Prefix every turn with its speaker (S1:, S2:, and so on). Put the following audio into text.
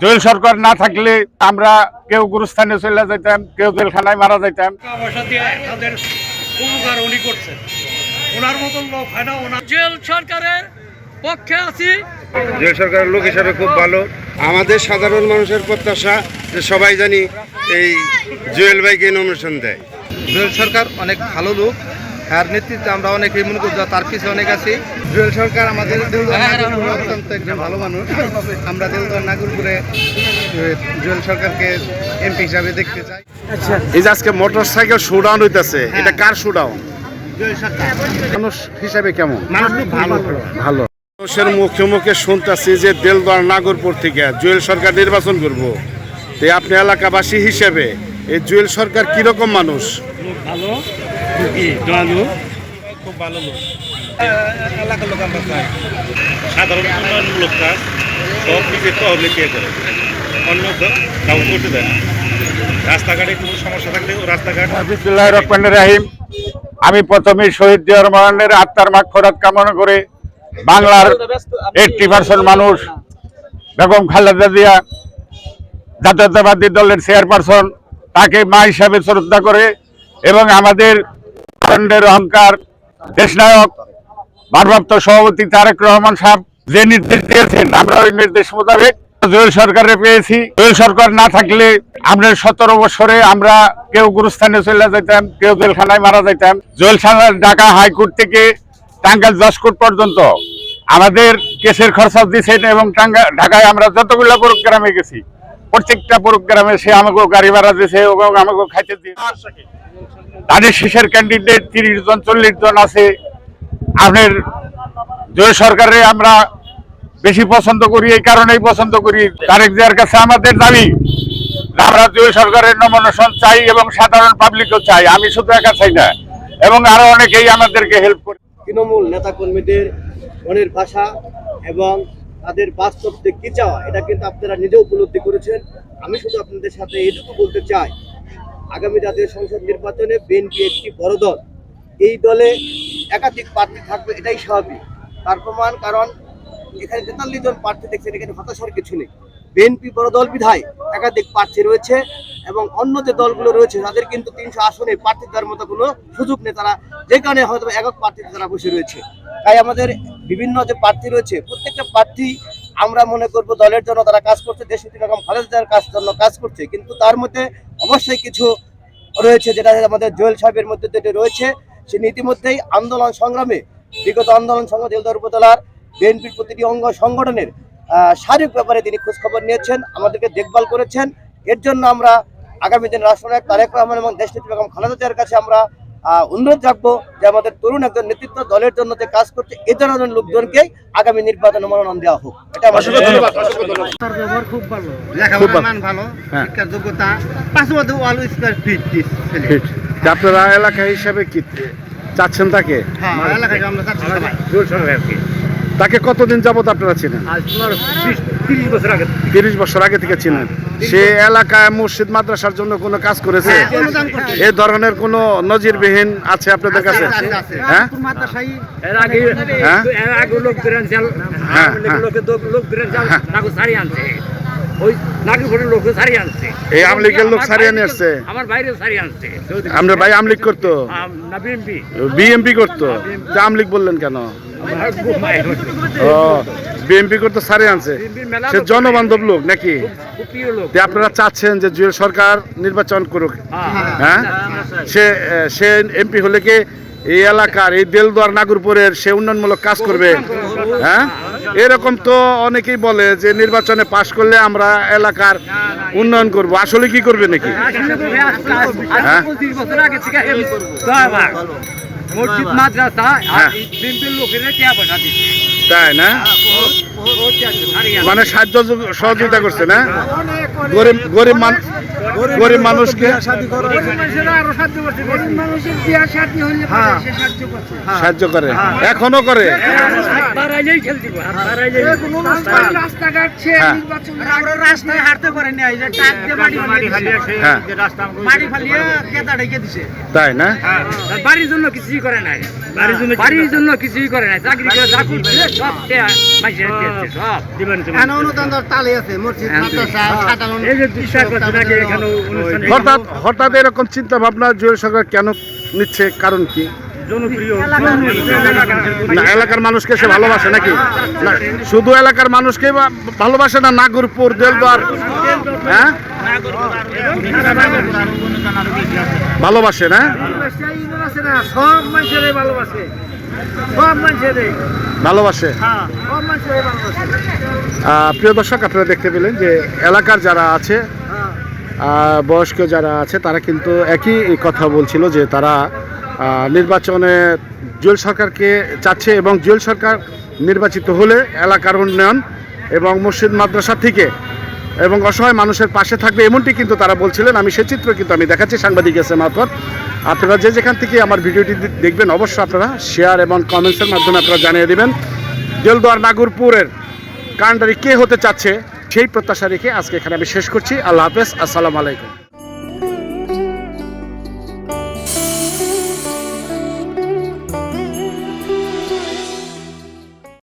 S1: Joel সরকার না থাকলে আমরা কেউ গুরুস্থানে চলে যেতাম কেউ জেলখানায় মারা যেতাম
S2: টাকা পয়সা দিয়ে তাদের উপকার উনি করছেন। ওনার মতন লোক হয় না ওনার জেল সরকারের পক্ষে আছি।
S3: জেল সরকারের লোক হিসাবে খুব ভালো। আমাদের সাধারণ মানুষের প্রত্যাশা যে সবাই জানি এই জুয়েল ভাইকে নমিনেশন দেয়।
S4: জুয়েল সরকার অনেক ভালো লোক। আর নেতৃত্বে আমরা অনেকেই মনে করি তার পিছিয়ে অনেক আছি। জুয়েল সরকার আমাদের অত্যন্ত একজন ভালো মানুষ। আমরা দেউদার নাগরপুরে জুয়েল সরকারকে এমপি হিসাবে দেখতে চাই।
S3: এই যে আজকে মোটর সাইকেল শোডাউন হইতেছে এটা কার শোডাউন মানুষ হিসাবে কেমন?
S4: মানুষ খুব ভালো।
S3: ভালো। মানুষের মুখে মুখে শুনতেছি যে দেলদুয়ার নাগরপুর থেকে জুয়েল সরকার নির্বাচন করব। তো আপনি এলাকাবাসী হিসেবে এই জুয়েল সরকার কীরকম মানুষ?
S2: ভালো।
S5: খুব ভালো লোক। এলাকার লোক আমরা চাই। সাধারণ উন্নয়নমূলক কাজ সব নিজের তহবিলে কে করে। অন্য কাউ করতে দেয় না। রাস্তাঘাটে কোনো সমস্যা থাকলে রাস্তাঘাট
S1: বিসমুল্লাহ রহমান রাহিম। আমি প্রথমে শহীদ জিয়ার রহমানের আত্মার মাগ ফরাত কামনা করে বাংলার এইটটি পার্সেন্ট মানুষ বেগম খালেদা জিয়া জাতীয়তাবাদী দলের চেয়ারপারসন তাকে মা হিসাবে শ্রদ্ধা করে এবং আমাদের খণ্ডের অহংকার, দেশনায়ক, ভারপ্রাপ্ত সভাপতি তারেক রহমান সাহেব যে নির্দেশ দিয়েছেন, আমরা ওই নির্দেশ মোতাবেক জয়েল সরকারে পেয়েছি। জয়েল সরকার না থাকলে আমরা সতেরো বছরে আমরা কেউ গুরুস্থানে চলে যেতাম কেউ জেলখানায় মারা যেতাম জয়েল সাহেব ঢাকা হাইকোর্ট থেকে টাঙ্গাইল দশ কোট পর্যন্ত আমাদের কেসের খরচা দিয়েছেন এবং টাঙ্গা ঢাকায় আমরা যতগুলো প্রোগ্রামে গেছি প্রত্যেকটা প্রোগ্রামে সে আমাকে গাড়ি ভাড়া দিয়েছে এবং আমাকে খাইতে দিয়েছে। তাদের শেষের ক্যান্ডিডেট তিরিশ জন, চল্লিশ জন আছে। আপনার জয় সরকারে আমরা বেশি পছন্দ করি, এই কারণেই পছন্দ করি। তারেক জিয়ার কাছে আমাদের দাবি, আমরা জয় সরকারের নমিনেশন চাই এবং সাধারণ পাবলিকও চাই, আমি শুধু একা চাই না, এবং আরও অনেকেই আমাদেরকে হেল্প করে
S6: তৃণমূল নেতাকর্মীদের মনের ভাষা এবং তাদের বাস্তব কি চাওয়া, এটা কিন্তু আপনারা নিজে উপলব্ধি করেছেন। আমি শুধু আপনাদের সাথে এইটুকু বলতে চাই, আগামী জাতীয় সংসদ নির্বাচনে বিএনপি একটি বড় দল। এই দলে একাধিক প্রার্থী থাকবে, এটাই স্বাভাবিক। তার প্রমাণ কারণ, এখানে তেতাল্লিশ জন প্রার্থী দেখছেন, এখানে হতাশার কিছু নেই। বিএনপি বড় দল বিধায় একাধিক প্রার্থী রয়েছে এবং অন্য যে দলগুলো রয়েছে, তাদের কিন্তু তিনশো আসনে প্রার্থী দেওয়ার মতো কোনো সুযোগ নেই। তারা যে কারণে হয়তো একক প্রার্থীতে তারা বসে রয়েছে। তাই আমাদের বিভিন্ন যে প্রার্থী রয়েছে, প্রত্যেকটা প্রার্থী আমরা মনে করব দলের জন্য তারা কাজ করছে, দেশ রকম খালেদার কাজ জন্য কাজ করছে। কিন্তু তার মধ্যে অবশ্যই কিছু রয়েছে যেটা আমাদের জোয়েল সাহেবের মধ্যে যেটা রয়েছে, সে ইতিমধ্যেই আন্দোলন সংগ্রামে, বিগত আন্দোলন সংগ্রাম দেলদার উপজেলার বিএনপির প্রতিটি অঙ্গ সংগঠনের শারীরিক ব্যাপারে তিনি খোঁজখবর নিয়েছেন, আমাদেরকে দেখভাল করেছেন। এর জন্য আমরা আগামী দিন রাষ্ট্রনায়ক তারেক রহমান এবং দেশনেত্রী বেগম খালেদা জিয়ার কাছে আমরা অনুরোধ রাখব যে আমাদের তরুণ একজন নেতৃত্ব দলের জন্য যে কাজ করছে এই ধরনের লোকজনকেই আগামী নির্বাচনে মনোনয়ন দেওয়া হোক। এটা
S4: তার ব্যবহার খুব ভালো। মান ভালো শিক্ষার যোগ্যতা মধ্যে ওয়াল স্কোয়ার ফিট
S3: আপনারা এলাকা হিসাবে কি চাচ্ছেন তাকে?
S4: হ্যাঁ
S5: সরকারকে
S3: তাকে কতদিন যাবত আপনারা চিনেন?
S5: আজ তোমার বিশ তিরিশ বছর আগে
S3: তিরিশ বছর আগে থেকে চিনেন সে এলাকায় মসজিদ মাদ্রাসার জন্য কোনো কাজ করেছে? এ ধরনের কোনো নজিরবিহীন আছে আপনাদের কাছে। হ্যাঁ?
S4: মাদ্রাসায়
S5: এর আগে
S3: হ্যাঁ?
S5: এর আগে লোক
S3: হ্যাঁ, হ্যাঁ। এই সারিয়ে নিয়ে আসছে?
S5: আমার বাইরেও সারি আনছে।
S3: আমরা ভাই আমলিক করতো?
S5: বিএমপি
S3: বিএমপি করতো? আমলিক বললেন কেন? বিএমপি করতে সারে আনছে। সে জনবান্ধব লোক নাকি? আপনারা চাচ্ছেন যে জুয়েল সরকার নির্বাচন করুক।
S5: হ্যাঁ।
S3: হ্যাঁ? সে সে এমপি হলে কি এই এলাকার এই দেলদুয়ার নাগরপুরের সে উন্নয়নমূলক কাজ করবে? হ্যাঁ? এরকম তো অনেকেই বলে যে নির্বাচনে পাশ করলে আমরা এলাকার উন্নয়ন করব। আসলে কি করবে নাকি? হ্যাঁ?
S5: মসজিদ মাদ্রাসা
S3: হ্যাঁ।
S5: লোকের দিচ্ছে
S3: তাই না? মানে সাহায্য সহযোগিতা করছে না? গরিব গরিব মান গরিব মানুষকে সাহায্য করে। এখনও করে। হ্যাঁ। হ্যাঁ। তাই না?
S2: বাড়ির জন্য কিছুই করে নাই। বাড়ির জন্য কিছুই করে নাই। চাকরি করে যা করছে সব সব।
S7: এখানে অনুদান তালে আছে মসজিদ
S2: এই যে বিশ্বাস করছে নাকি এখানে অনুষ্ঠান
S3: হঠাৎ হঠাৎ এরকম চিন্তা ভাবনা জুয়েল সরকার কেন নিচ্ছে? কারণ কি? না এলাকার মানুষকে সে ভালোবাসে নাকি? না শুধু এলাকার মানুষকে বা- ভালোবাসে না নাগরপুর দেলদুয়ার হ্যাঁ? ভালোবাসে না?
S7: ভালোবাসে সব মানুষের
S3: ভালোবাসে।
S7: সব মানুষের ভালোবাসে?
S3: আহ, প্রিয় দর্শক আপনারা দেখতে পেলেন যে এলাকার যারা আছে আহ, বয়স্ক যারা আছে, তারা কিন্তু একই কথা বলছিল যে তারা নির্বাচনে জুয়েল সরকারকে চাচ্ছে এবং জুয়েল সরকার নির্বাচিত হলে এলাকার উন্নয়ন এবং মসজিদ মাদ্রাসা থেকে এবং অসহায় মানুষের পাশে থাকবে এমনটি কিন্তু তারা বলছিলেন। আমি সে চিত্র কিন্তু আমি দেখাচ্ছি সাংবাদিক এসে মারফত। আপনারা যে যেখান থেকে আমার ভিডিওটি দেখবেন, অবশ্যই আপনারা শেয়ার এবং কমেন্টসের মাধ্যমে আপনারা জানিয়ে দেবেন। দেলদুয়ার নাগরপুরের কান্ডারি কে হতে চাচ্ছে? সেই প্রত্যাশা রেখে আজকে এখানে আমি শেষ করছি। আল্লাহ হাফেজ আসসালামু আলাইকুম।